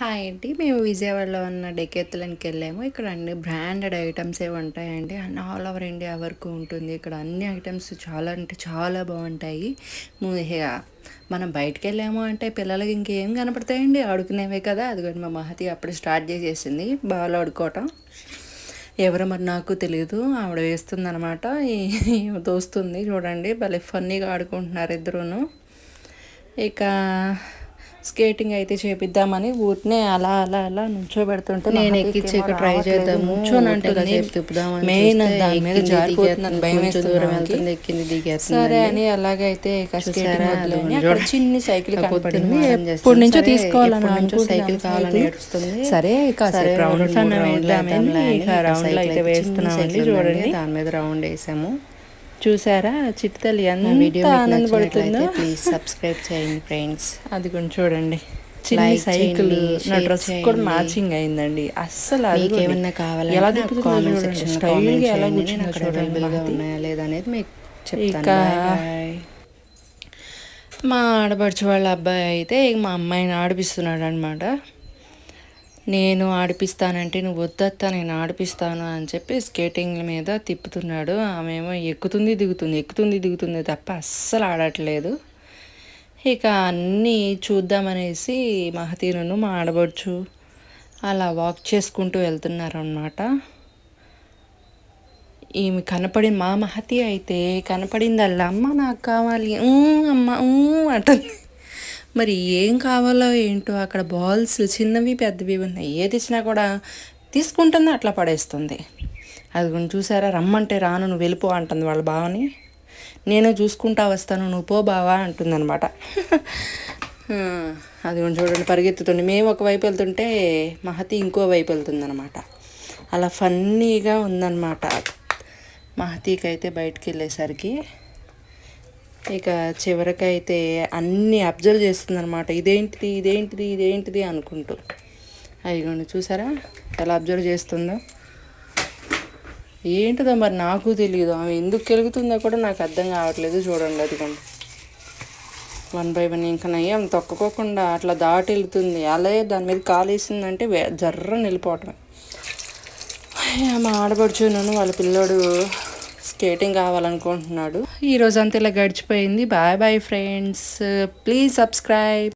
Hi అండి. మేము విజయవాడలో ఉన్న డెకెత్తులకి వెళ్ళాము. ఇక్కడ అన్ని బ్రాండెడ్ ఐటమ్స్ ఏ ఉంటాయండి. అండ్ ఆల్ ఓవర్ ఇండియా వరకు ఉంటుంది. ఇక్కడ అన్ని ఐటమ్స్ చాలా అంటే చాలా బాగుంటాయి. మనం బయటకు వెళ్ళాము అంటే పిల్లలకి ఇంకేం కనపడతాయండి? ఆడుకునేవే కదా. అదిగోండి మా మహతి అప్పుడు స్టార్ట్ చేసేసింది బాగా ఆడుకోవటం. ఎవరో మరి నాకు తెలియదు ఆవిడ వేస్తుంది అనమాట దోస్తుంది చూడండి. భలే ఫన్నీగా ఆడుకుంటున్నారు ఇద్దరును. ఇక స్కేటింగ్ అయితే చేపిద్దామని ఊరినే అలా అలా అలా నుంచోబెడుతుంటే నేను మహతికి ఎక్కించి ఏమో ఇక్కడ try రావట్లేదు. చేద్దాము, నుంచోని ఊరికే అంటుంది. కాసేపు తిప్పుదామని మెయిన్ దాని మీద దిగేస్తుంది, భయం దూరం. వెళ్తుంది, ఎక్కింది, దిగేస్తుంది సరే. అని వద్దులని కొంచెం అక్కడ చిన్ని సైకిల్ కనపడింది. ఎప్పటి నుంచో తీసుకోవాలని నుంచో అనుకుంటున్నాం సైకిల్ కావాలని. ఏడుస్తుంది. సరే కాసేపు రెండు సైకిల్ అయితే అయితే ఉందండి, చూడండి దాని మీద రౌండ్ వేసాము చూసారా? చిట్టతల్లి ఎంత వీడియో ఆనందపడుతుందో. ప్లీజ్ సబ్స్క్రైబ్ చేయండి ఫ్రెండ్స్. అది కొంచెం చూడండి. చిన్న సైకిల్ నా డ్రెస్ కూడా. మ్యాచింగ్ అయిందండి. అస్సలు అది ఏమన్నా కావాలంటే ఎలా కామెంట్. సెక్షన్ Style కామెంట్గా ఎలా చూడండి. ఉన్నాయా లేదా అనేది మీకు చెప్తాను. మా ఆడపడుచు వాళ్ళ అబ్బాయి అయితే మా అమ్మాయిని ఆడిపిస్తున్నాడు అనమాట నేను ఆడిపిస్తానంటే నువ్వు వద్దత్తా నేను ఆడిపిస్తాను అని చెప్పి స్కేటింగ్ మీద తిప్పుతున్నాడు. ఆమెమో ఎక్కుతుంది దిగుతుంది ఎక్కుతుంది దిగుతుంది తప్ప అస్సలు ఆడట్లేదు. ఇక అన్నీ చూద్దామనేసి మహతీరును మా ఆడపడుచు అలా వాక్ చేసుకుంటూ వెళ్తున్నారు అనమాట ఈమె కనపడింది మా మహతి అయితే కనపడిందల్లా అమ్మ నాకు కావాలి ఊ అమ్మ ఊ అంటుంది. మరి ఏం కావాలో ఏంటో అక్కడ బాల్స్ చిన్నవి పెద్దవి ఉన్నాయి. ఏది ఇచ్చినా కూడా తీసుకుంటుంది అట్లా పడేస్తుంది. అది చూసారా? రమ్మంటే రాను నువ్వు వెళ్ళిపో అంటుంది వాళ్ళ బావని నేను చూసుకుంటా వస్తాను నువ్వు పో బావా అంటుందనమాట అది చూడండి పరిగెత్తుతుంది. మేము ఒకవైపు వెళ్తుంటే మహతి ఇంకో వైపు వెళ్తుందనమాట అలా ఫన్నీగా ఉందన్నమాట. మహతీకి అయితే బయటికి వెళ్ళేసరికి ఇక చివరికైతే అన్నీ అబ్జర్వ్ చేస్తుందనమాట ఇదేంటిది ఇదేంటిది ఇదేంటిది అనుకుంటూ. అయ్యండి చూసారా? ఎలా అబ్జర్వ్ చేస్తుందో. ఏంటిదో మరి నాకు తెలియదు ఆమె ఎందుకు కెలుగుతుందో కూడా నాకు అర్థం కావట్లేదు చూడండి అదిగోండి. వన్ బై వన్ ఇంకా నయ్యం తొక్కకోకుండా అట్లా దాటి వెళ్తుంది. అలాగే దాని మీద కాలు వేసిందంటే వే- జర్రని మా ఆడపడుచున్నాను వాళ్ళ పిల్లోడు స్కేటింగ్ కావాలనుకుంటున్నాడు. ఈ రోజు అంతా ఇలా గడిచిపోయింది. Bye bye friends please subscribe